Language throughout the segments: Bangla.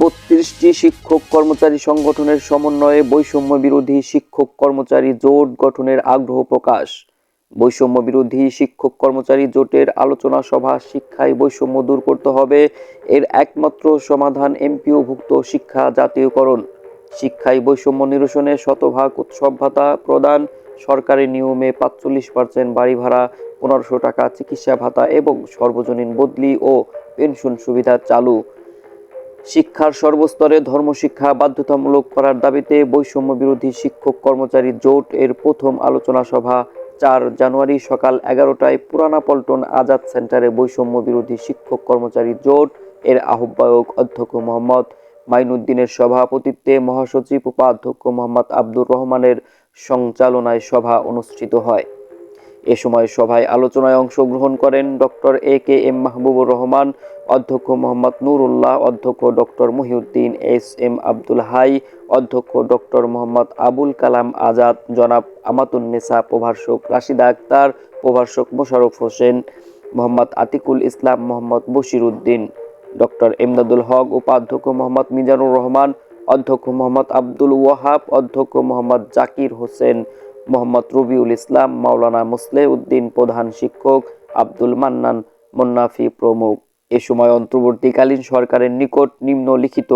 বত্রিশটি শিক্ষক কর্মচারী সংগঠনের সমন্বয়ে বৈষম্য বিরোধী শিক্ষক কর্মচারী জোট গঠনের আগ্রহ প্রকাশ। বৈষম্য বিরোধী শিক্ষক কর্মচারী জোটের আলোচনা সভা শিক্ষায় বৈষম্য দূর করতে হবে, এর একমাত্র সমাধান এমপিওভুক্ত শিক্ষা জাতীয়করণ। শিক্ষায় বৈষম্য নিরসনে শতভাগ উৎসব ভাতা প্রদান সরকারি নিয়মে পাঁচচল্লিশ পার্সেন্ট বাড়ি ভাড়া, পনেরোশো টাকা চিকিৎসা ভাতা এবং সর্বজনীন বদলি ও পেনশন সুবিধা চালু। শিক্ষার সর্বস্তরে ধর্মশিক্ষা বাধ্যতামূলক করার দাবিতে বৈষম্য বিরোধী শিক্ষক কর্মচারী জোট এর প্রথম আলোচনা সভা চার জানুয়ারি সকাল এগারোটায় পুরানা পল্টন আজাদ সেন্টারে বৈষম্য বিরোধী শিক্ষক কর্মচারী জোট এর আহ্বায়ক অধ্যক্ষ মোহাম্মদ মাইনুদ্দিনের সভাপতিত্বে মহাসচিব উপাধ্যক্ষ মোহাম্মদ আব্দুর রহমানের সঞ্চালনায় সভা অনুষ্ঠিত হয়। এ সময় সভায় আলোচনায় অংশগ্রহণ করেন doctor A K M Mahbubur Rahman, অধ্যক্ষ মোহাম্মদ নুরুল্লাহ, অধ্যক্ষ doctor Mohiuddin S M Abdul Hai, অধ্যক্ষ ডক্টর মোহাম্মদ আবুল কালাম আজাদ, জনাব আমাতুন্নেসা প্রভাষক রাশিদা আক্তার, প্রভাষক মোশারফ হোসেন, মোহাম্মদ আতিকুল ইসলাম, মোহাম্মদ বশির উদ্দিন ডক্টর এমদাদুল হক, উপাধ্যক্ষ মোহাম্মদ মিজানুর রহমান, অধ্যক্ষ মোহাম্মদ আব্দুল ওয়াহাব, অধ্যক্ষ মোহাম্মদ জাকির হোসেন মোহাম্মদ রবিউল ইসলাম, মাওলানা মুসলে উদ্দিন প্রধান শিক্ষক, আব্দুল মান্নান মুন্নাফি প্রমুখ। এ সময় অন্তর্বর্তীকালীন সরকারের নিকট নিম্নলিখিত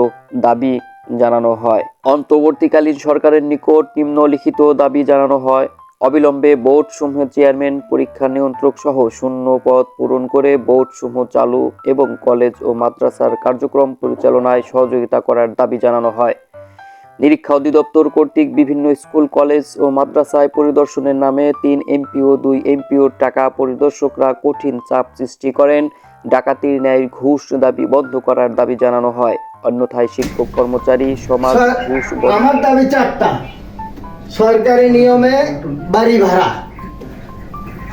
দাবি জানানো হয়। অন্তর্বর্তীকালীন সরকারের নিকট নিম্নলিখিত দাবি জানানো হয়। অবিলম্বে বোর্ড সমূহ চেয়ারম্যান, পরীক্ষা নিয়ন্ত্রক সহ শূন্য পদ পূরণ করে বোর্ড সমূহ চালু এবং কলেজ ও মাদ্রাসার কার্যক্রম পরিচালনায় সহযোগিতা করার দাবি জানানো হয়। নিরীক্ষা অধিদপ্তর কর্তৃক বিভিন্ন স্কুল কলেজ ও মাদ্রাসায় পরিদর্শনের নামে তিন এমপিও দুই এমপিওর টাকা পরিদর্শকরা কঠিন চাপ সৃষ্টি করেন। ডাকাতির ন্যায় ঘুষ দাবি বন্ধ করার দাবি জানানো হয়। অন্যথায় শিক্ষক কর্মচারী সমাজ ঘুষ আমার দাবি চারটা। সরকারি নিয়মে বাড়ি ভাড়া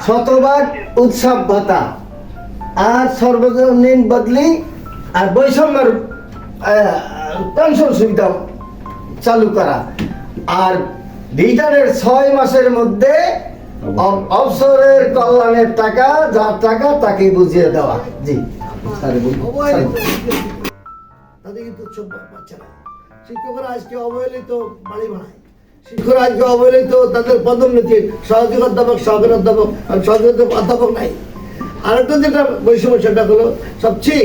শতভাগ উৎসব ভাতা আর সর্বজনীন বদলি আর বৈষম্যের পেনশন সুবিধা চালু করা। আর রিটার্নের ছয় মাসের মধ্যে অবসরের কল্যাণের টাকা যার টাকা তাকে বুঝিয়ে দেওয়া। জি। তাদের কিন্তু উৎসব পাচ্ছে না শিক্ষকরা আজকে অবহেলিত বাড়ি ভাড়ায় শিক্ষকরা আজকে অবহেলিত তাদের পদোন্নতি সহযোগী অধ্যাপক সহকারী অধ্যাপক সহযোগী অধ্যাপক নাই। আরেকটা যেটা বৈষম্য সেটা হলো সবচেয়ে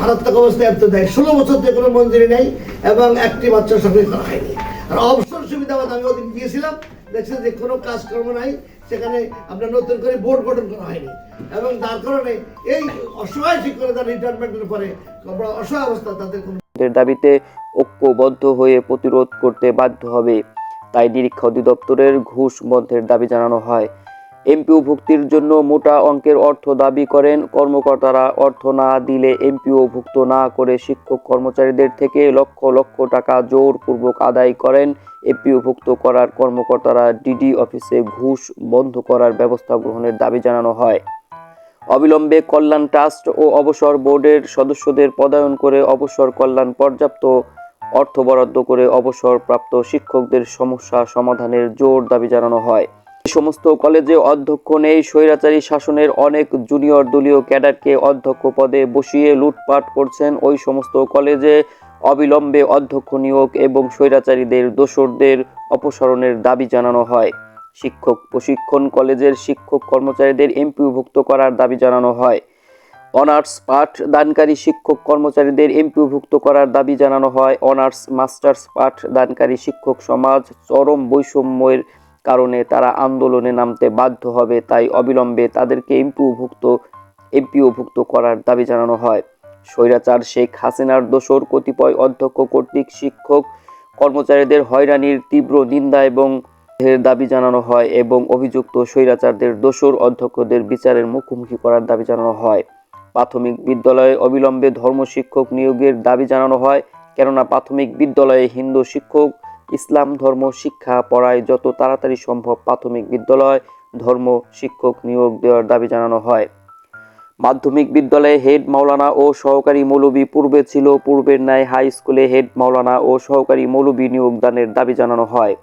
মারাত্মক অবস্থায় এত দেয়। ষোলো বছর থেকে কোনো মঞ্জুরি নেই এবং একটি মাত্র চাকরি করা হয়নি। আর অবসর সুবিধা আমি ওদিন গিয়েছিলাম দেখছি যে কোনো কাজকর্ম নাই, সেখানে আপনার নতুন করে বোর্ড গঠন করা হয়নি। এবং তার কারণে এই অসহায় শিক্ষকরা রিটায়ারমেন্টের পরে অসহায় অবস্থা তাদের কোনো দাবিতে ঐক্যবদ্ধ হয়ে প্রতিরোধ করতে বাধ্য হবে। তাই নিরীক্ষা অধিদপ্তরের ঘুষ বন্ধের দাবি জানানো হয়। এমপিও ভুক্তির জন্য মোটা অঙ্কের অর্থ দাবি করেন কর্মকর্তারা। অর্থ না দিলে এমপিও ভুক্ত না করে শিক্ষক কর্মচারীদের থেকে লক্ষ লক্ষ টাকা জোরপূর্বক আদায় করেন। এমপিও ভুক্ত করার কর্মকর্তারা ডিডি অফিসে ঘুষ বন্ধ করার ব্যবস্থা গ্রহণের দাবি জানানো হয়। অবিলম্বে কল্যাণ ট্রাস্ট ও অবসর বোর্ডের সদস্যদের পদায়ন করে অবসর কল্যাণ পর্যাপ্ত অর্থ বরাদ্দ করে অবসরপ্রাপ্ত শিক্ষকদের সমস্যা সমাধানের জোর দাবি জানানো হয়। সমস্ত কলেজে অধ্যক্ষ নেই। স্বৈরাচারী শাসনের অনেক জুনিয়র দলীয় ক্যাডারকে অধ্যক্ষ পদে বসিয়ে লুটপাট করছেন ওই সমস্ত কলেজে অবিলম্বে অধ্যক্ষ নিয়োগ এবং স্বৈরাচারীদের দোসরদের অপসারণের দাবি জানানো হয়। শিক্ষক প্রশিক্ষণ কলেজের শিক্ষক কর্মচারীদের এমপিভুক্ত করার দাবি জানানো হয়। অনার্স পাঠ দানকারী শিক্ষক কর্মচারীদের এমপিভুক্ত করার দাবি জানানো হয়। অনার্স, মাস্টার্স পাঠ দানকারী শিক্ষক সমাজ চরম বৈষম্যের কারণে তারা আন্দোলনে নামতে বাধ্য হবে, তাই অবিলম্বে তাদেরকে এমপিওভুক্ত এমপিওভুক্ত করার দাবি জানানো হয়। স্বৈরাচার শেখ হাসিনার দোসর কতিপয় অধ্যক্ষ কর্তৃক শিক্ষক কর্মচারীদের হয়রানির তীব্র নিন্দা এবং দাবি জানানো হয় এবং অভিযুক্ত স্বৈরাচারদের দোসর অধ্যক্ষদের বিচারের মুখোমুখি করার দাবি জানানো হয়। প্রাথমিক বিদ্যালয়ে অবিলম্বে ধর্ম শিক্ষক নিয়োগের দাবি জানানো হয়, কেননা প্রাথমিক বিদ্যালয়ে হিন্দু শিক্ষক ইসলাম, ধর্ম, শিক্ষা, পড়ায় যত তাড়াতাড়ি সম্ভব প্রাথমিক বিদ্যালয় ধর্ম শিক্ষক নিয়োগ দেওয়ার দাবি জানানো হয়। মাধ্যমিক বিদ্যালয়ে হেড মাওলানা ও সহকারী মৌলবী পূর্বে ছিল, পূর্বের ন্যায় হাই স্কুলে হেড মাওলানা ও সহকারী মৌলবী নিয়োগদানের দাবি জানানো হয়।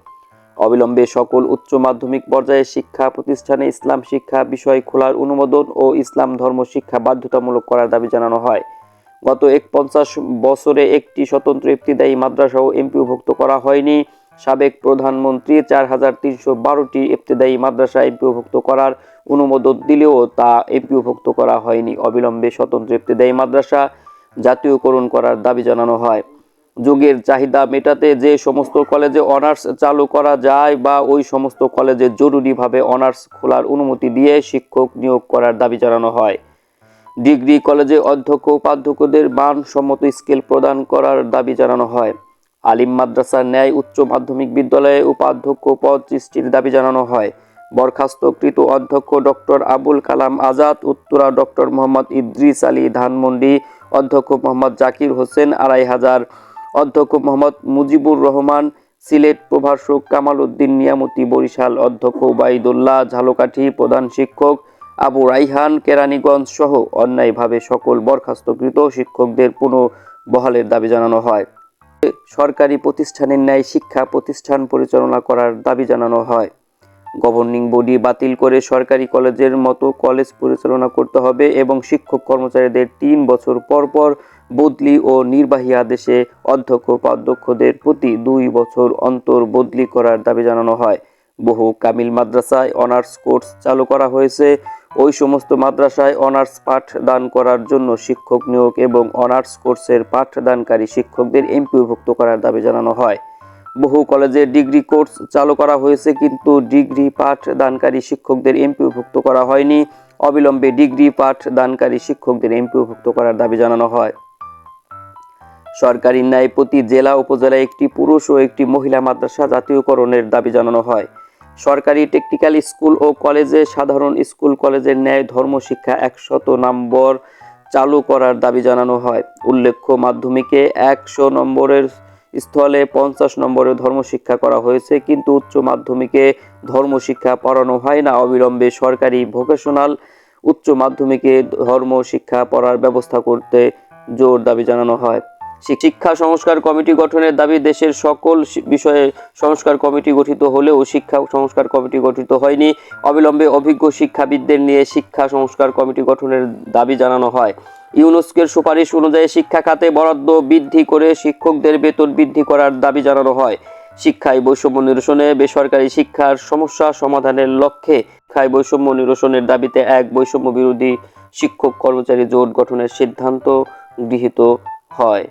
অবিলম্বে সকল উচ্চ মাধ্যমিক পর্যায়ে শিক্ষা প্রতিষ্ঠানে ইসলাম শিক্ষা বিষয় খোলার অনুমোদন ও ইসলাম ধর্ম শিক্ষা বাধ্যতামূলক করার দাবি জানানো হয়। গত এক পঞ্চাশ বছরে একটি স্বতন্ত্র ইফতিদায়ী মাদ্রাসাও এমপিওভুক্ত করা হয়নি। সাবেক প্রধানমন্ত্রী চার হাজার তিনশো বারোটি ইফতিদায়ী মাদ্রাসা এমপিওভুক্ত করার অনুমোদন দিলেও তা এমপিওভুক্ত করা হয়নি। অবিলম্বে স্বতন্ত্র ইফতিদায়ী মাদ্রাসা জাতীয়করণ করার দাবি জানানো হয়। যুগের চাহিদা মেটাতে যে সমস্ত কলেজে অনার্স চালু করা যায় বা ওই সমস্ত কলেজে জরুরিভাবে অনার্স খোলার অনুমতি দিয়ে শিক্ষক নিয়োগ করার দাবি জানানো হয়। ডিগ্রি কলেজে অধ্যক্ষ উপাধ্যক্ষদের মানসম্মত স্কেল প্রদান করার দাবি জানানো হয়। আলিম মাদ্রাসার ন্যায় উচ্চ মাধ্যমিক বিদ্যালয়ে উপাধ্যক্ষ পদ সৃষ্টির দাবি জানানো হয়। বরখাস্তকৃত অধ্যক্ষ ডক্টর আবুল কালাম আজাদ, উত্তরা ডক্টর মোহাম্মদ ইদ্রিস আলী ধানমন্ডি, অধ্যক্ষ মোহাম্মদ জাকির হোসেন আড়াই হাজার, অধ্যক্ষ মোহাম্মদ মুজিবুর রহমান, সিলেট প্রভাষক কামাল উদ্দিন নিয়ামতি, বরিশাল অধ্যক্ষ উবাইদুল্লাহ ঝালকাঠি প্রধান শিক্ষক আবু রাইহান, কেরানীগঞ্জ সহ অন্যায়ভাবে সকল বরখাস্তকৃত শিক্ষকদের পুনঃ বহালের দাবি জানানো হয়। সরকারি প্রতিষ্ঠানের ন্যায় শিক্ষা প্রতিষ্ঠান পরিচালনা করার দাবি জানানো হয়। গভর্নিং বডি বাতিল করে সরকারি কলেজের মতো কলেজ পরিচালনা করতে হবে এবং শিক্ষক কর্মচারীদের তিন বছর পর পর বদলি ও নির্বাহী আদেশে অধ্যক্ষ উপাধ্যক্ষদের প্রতি দুই বছর অন্তর বদলি করার দাবি জানানো হয়। বহু কামিল মাদ্রাসায় অনার্স কোর্স চালু করা হয়েছে। ওই সমস্ত মাদ্রাসায় অনার্স পাঠদান করার জন্য শিক্ষক নিয়োগ এবং অনার্স কোর্সের পাঠদানকারী শিক্ষকদের এমপিভুক্ত করার দাবি জানানো হয়। বহু কলেজে ডিগ্রি কোর্স চালু করা হয়েছে কিন্তু ডিগ্রি পাঠদানকারী শিক্ষকদের এমপিভুক্ত করা হয়নি। অবিলম্বে ডিগ্রি পাঠদানকারী শিক্ষকদের এমপিভুক্ত করার দাবি জানানো হয়। সরকারি ন্যায় প্রতি জেলা উপজেলায় একটি পুরুষ ও একটি মহিলা মাদ্রাসা জাতীয়করণের দাবি জানানো হয়। সরকারি টেকনিক্যাল স্কুল ও কলেজে সাধারণ স্কুল কলেজের ন্যায় ধর্মশিক্ষা একশত নম্বর চালু করার দাবি জানানো হয়। উল্লেখ্য, মাধ্যমিকে একশো নম্বরের স্থলে পঞ্চাশ নম্বরে ধর্মশিক্ষা করা হয়েছে, কিন্তু উচ্চ মাধ্যমিকে ধর্মশিক্ষা পড়ানো হয় না। অবিলম্বে সরকারি ভোকেশনাল উচ্চ মাধ্যমিকে ধর্ম শিক্ষা পড়ার ব্যবস্থা করতে জোর দাবি জানানো হয়। শিক্ষা সংস্কার কমিটি গঠনের দাবি, দেশের সকল বিষয়ে সংস্কার কমিটি গঠিত হলেও শিক্ষা সংস্কার কমিটি গঠিত হয়নি। অবিলম্বে অভিজ্ঞ শিক্ষাবিদদের নিয়ে শিক্ষা সংস্কার কমিটি গঠনের দাবি জানানো হয়। ইউনেস্কের সুপারিশ অনুযায়ী শিক্ষা খাতে বরাদ্দ বৃদ্ধি করে শিক্ষকদের বেতন বৃদ্ধি করার দাবি জানানো হয়। শিক্ষায় বৈষম্য নিরসনে বেসরকারি শিক্ষার সমস্যা সমাধানের লক্ষ্যে শিক্ষায় বৈষম্য নিরসনের দাবিতে এক বৈষম্য বিরোধী শিক্ষক কর্মচারী জোট গঠনের সিদ্ধান্ত গৃহীত হয়।